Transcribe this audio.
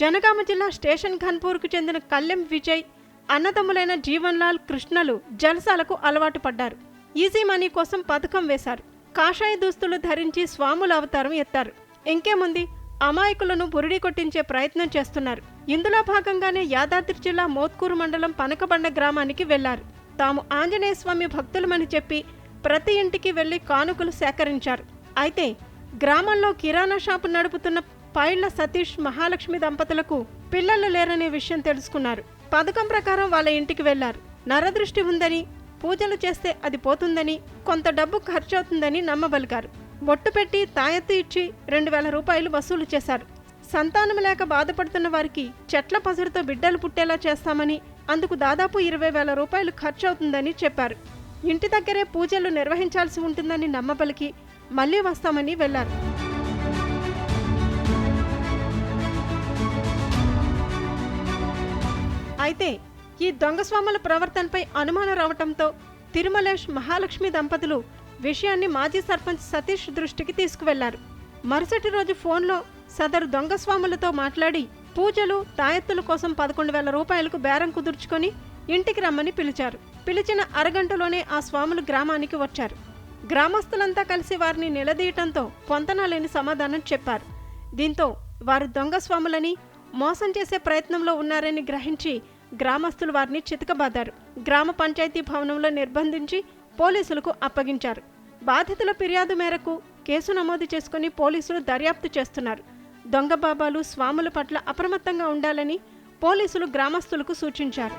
జనగామ జిల్లా స్టేషన్ ఘన్పూర్కు చెందిన కల్లెం విజయ్ అన్నదమ్ములైన జీవన్లాల్ కృష్ణలు జలసాలకు అలవాటు పడ్డారు. ఈజీ మనీ కోసం పథకం వేశారు. కాషాయ దుస్తులు ధరించి స్వాముల అవతారం ఎత్తారు. ఇంకేముంది అమాయకులను బురిడి కొట్టించే ప్రయత్నం చేస్తున్నారు. ఇందులో భాగంగానే యాదాద్రి జిల్లా మోత్కూరు మండలం పనకబండ గ్రామానికి వెళ్ళారు. తాము ఆంజనేయ స్వామి భక్తులమని చెప్పి ప్రతి ఇంటికి వెళ్ళి కానుకలు సేకరించారు. అయితే గ్రామంలో కిరాణా షాపు నడుపుతున్న పైళ్ళ సతీష్ మహాలక్ష్మి దంపతులకు పిల్లలు లేరనే విషయం తెలుసుకున్నారు. పథకం ప్రకారం వాళ్ళ ఇంటికి వెళ్ళారు నరదృష్టి ఉందని పూజలు చేస్తే అది పోతుందని కొంత డబ్బు ఖర్చవుతుందని నమ్మబలికారు బొట్టు పెట్టి తాయెత్తు ఇచ్చి రెండు వేల రూపాయలు వసూలు చేశారు. సంతానం లేక బాధపడుతున్న వారికి చెట్ల పసురుతో బిడ్డలు పుట్టేలా చేస్తామని అందుకు దాదాపు ఇరవై వేల రూపాయలు ఖర్చు అవుతుందని చెప్పారు. ఇంటి దగ్గరే పూజలు నిర్వహించాల్సి ఉంటుందని నమ్మబలికి మళ్ళీ వస్తామని వెళ్ళారు అయితే ఈ దొంగస్వాముల ప్రవర్తనపై అనుమానం రావటంతో తిరుమలేష్ మహాలక్ష్మి దంపతులు విషయాన్ని మాజీ సర్పంచ్ సతీష్ దృష్టికి తీసుకువెళ్ళారు. మరుసటి రోజు ఫోన్లో సదరు దొంగస్వాములతో మాట్లాడి పూజలు తాయెత్తుల కోసం పదకొండు వేల రూపాయలకు బేరం కుదుర్చుకొని ఇంటికి రమ్మని పిలిచారు. పిలిచిన అరగంటలోనే ఆ స్వాములు గ్రామానికి వచ్చారు. గ్రామస్తులంతా కలిసి వారిని నిలదీయటంతో పొంతనాలేని సమాధానం చెప్పారు. దీంతో వారు దొంగ స్వాములని మోసం చేసే ప్రయత్నంలో ఉన్నారని గ్రహించి గ్రామస్తులు వారిని చితకబాదారు. గ్రామ పంచాయతీ భవనంలో నిర్బంధించి పోలీసులకు అప్పగించారు. బాధితుల ఫిర్యాదు మేరకు కేసు నమోదు చేసుకుని పోలీసులు దర్యాప్తు చేస్తున్నారు. దొంగ బాబాలు స్వాముల పట్ల అప్రమత్తంగా ఉండాలని పోలీసులు గ్రామస్తులకు సూచించారు.